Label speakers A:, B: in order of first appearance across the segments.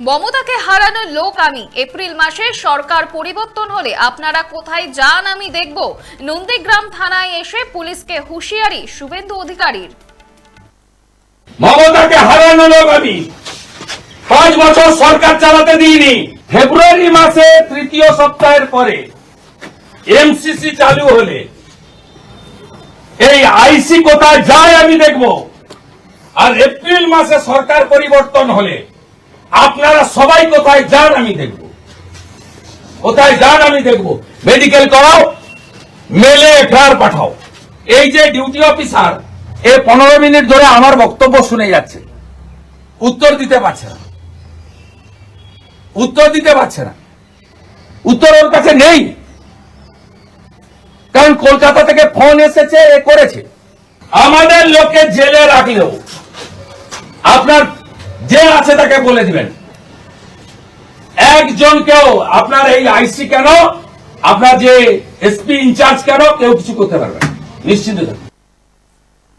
A: মমতাকে হারানো লোক আমি। এপ্রিল মাসে সরকার পরিবর্তন হলে আপনারা কোথায় যান আমি দেখব। নন্দীগ্রাম থানায় এসে পুলিশকে হুঁশিয়ারি শুভেন্দু অধিকারীর।
B: মমতাকে হারানো লোক আমি। পাঁচ বছর সরকার চালাতে দিইনি। ফেব্রুয়ারি মাসে তৃতীয় সপ্তাহের পরে এমসিসি চালু হলে এই আইসি কোথায় যায় আমি দেখব। আর এপ্রিল মাসে সরকার পরিবর্তন হলে আপনারা সবাই কোথায় যান আমি দেখব। কোথায় যান আমি দেখব। মেডিকেল করাও, মেলে এফআইআর পাঠাও। এই যে ডিউটি অফিসার, এ পনেরো মিনিট ধরে আমার বক্তব্য শুনে যাচ্ছে। উত্তর দিতে পারছে না। উত্তর দিতে পারছে না। উত্তর ওর কাছে নেই। কারণ কলকাতা থেকে ফোন এসেছে, এ করেছে। আমাদের লোকে জেলে রাখলেও, আপনার যে আছে তাকে বলে দিবেন একজনকেও আপনার এই আইসি কেন আপনার যে এসপি ইনচার্জ কেন কেউ কিছু করতে পারবে। নিশ্চিন্ত থাকুন।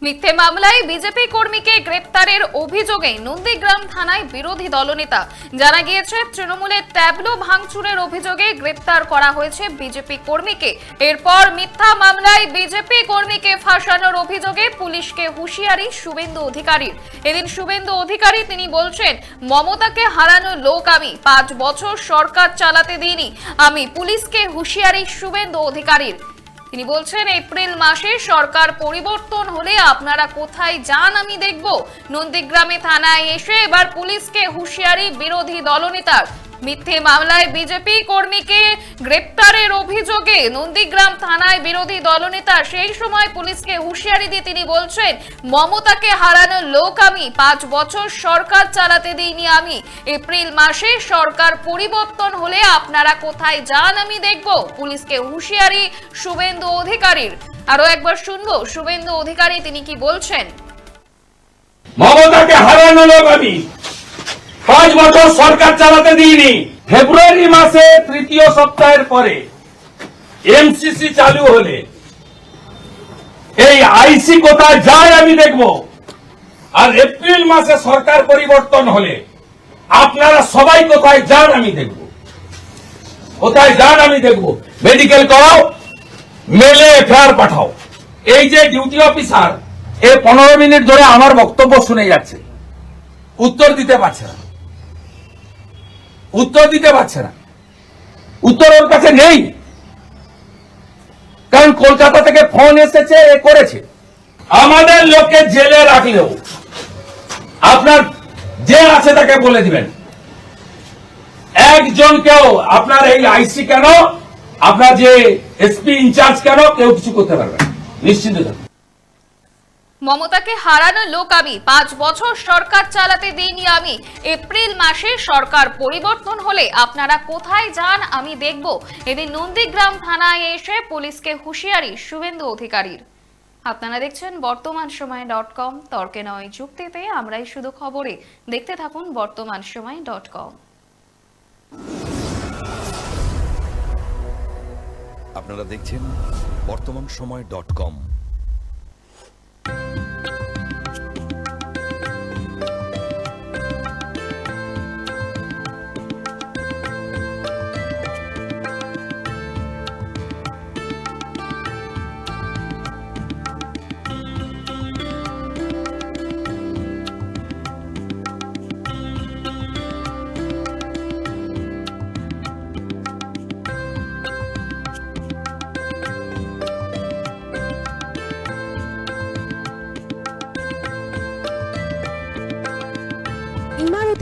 A: মিথ্যে মামলায় বিজেপি কর্মীকে গ্রেপ্তারের অভিযোগে নন্দীগ্রাম থানায় বিরোধী দলনেতা। জানা গিয়েছে, তৃণমূলের ট্যাবলো ভাঙচুরের অভিযোগে গ্রেপ্তার করা হয়েছে বিজেপি কর্মীকে। এরপর মিথ্যা মামলায় বিজেপি কর্মীকে ফাঁসানোর অভিযোগে পুলিশকে হুঁশিয়ারি শুভেন্দু অধিকারীর। এদিন শুভেন্দু অধিকারী তিনি বলছেন, মমতাকে হারানো লোক আমি, পাঁচ বছর সরকার চালাতে দিইনি। আমি পুলিশকে হুঁশিয়ারি শুভেন্দু অধিকারীর। তিনি বলছেন, এপ্রিল মাসে সরকার পরিবর্তন হলে আপনারা কোথায় যান আমি দেখব। নন্দীগ্রামে থানায় এসে এবার পুলিশকে হুঁশিয়ারি বিরোধী দলনেতার মিথ্যে মামলায় বিজেপি কর্মীকে গ্রেপ্তারের অভিযোগে নন্দীগ্রাম থানায় বিরোধী দলনেতা সেই সময় পুলিশকে হুঁশিয়ারি দিয়ে তিনি বলছেন, মমতাকে হারানোর লোক আমি, পাঁচ বছর সরকার চালাতে দিইনি আমি। এপ্রিল মাসে সরকার পরিবর্তন হলে আপনারা কোথায় যান আমি দেখব। পুলিশকে হুঁশিয়ারি শুভেন্দু অধিকারীর। আরও একবার শুনব, শুভেন্দু অধিকারী তিনি কি বলছেন?
B: মমতাকে হারানো লোক আমি। পাঁচ বছর সরকার চালাতে দিইনি। ফেব্রুয়ারি মাসে তৃতীয় সপ্তাহের পরে এমসিসি চালু হলে এই আইসি কোথায় যায় আমি দেখব। আর এপ্রিল মাসে সরকার পরিবর্তন হলে আপনারা সবাই কোথায় যান আমি দেখব। কোথায় যান আমি দেখব। মেডিকেল করাও, মেলে এফআইআর পাঠাও। এই যে ডিউটি অফিসার এ পনেরো মিনিট ধরে আমার বক্তব্য শুনে যাচ্ছে। উত্তর দিতে পারছে না। উত্তর দিতে পারছে না। উত্তর ওর কাছে নেই। কারণ কলকাতা থেকে ফোন এসেছে, এ করেছে। আমাদের লোককে জেলে রাখলেও, আপনার যে আছে তাকে বলে দিবেন। একজনকেও আপনার এই আইসি কেন, আপনার যে এসপি ইনচার্জ কেন, কেউ কিছু করতে পারবে। নিশ্চিন্ত থাকুন।
A: মমতাকে হারানো লোক আমি। পাঁচ বছর সরকার চালাতে দিইনি আমি। এপ্রিল মাসে সরকার পরিবর্তন হলে আপনারা কোথায় যান আমি দেখব। এদিন নন্দীগ্রাম থানায় এসে পুলিশকে হুঁশিয়ারি শুভেন্দু অধিকারীর। আপনারা দেখছেন বর্তমান সময় ডট কম। তর্কে নয় যুক্তিতে, আমরাই শুধু খবরে। দেখতে থাকুন বর্তমান সময় ডট কম।
C: আপনারা দেখছেন বর্তমান সময় ডট কম।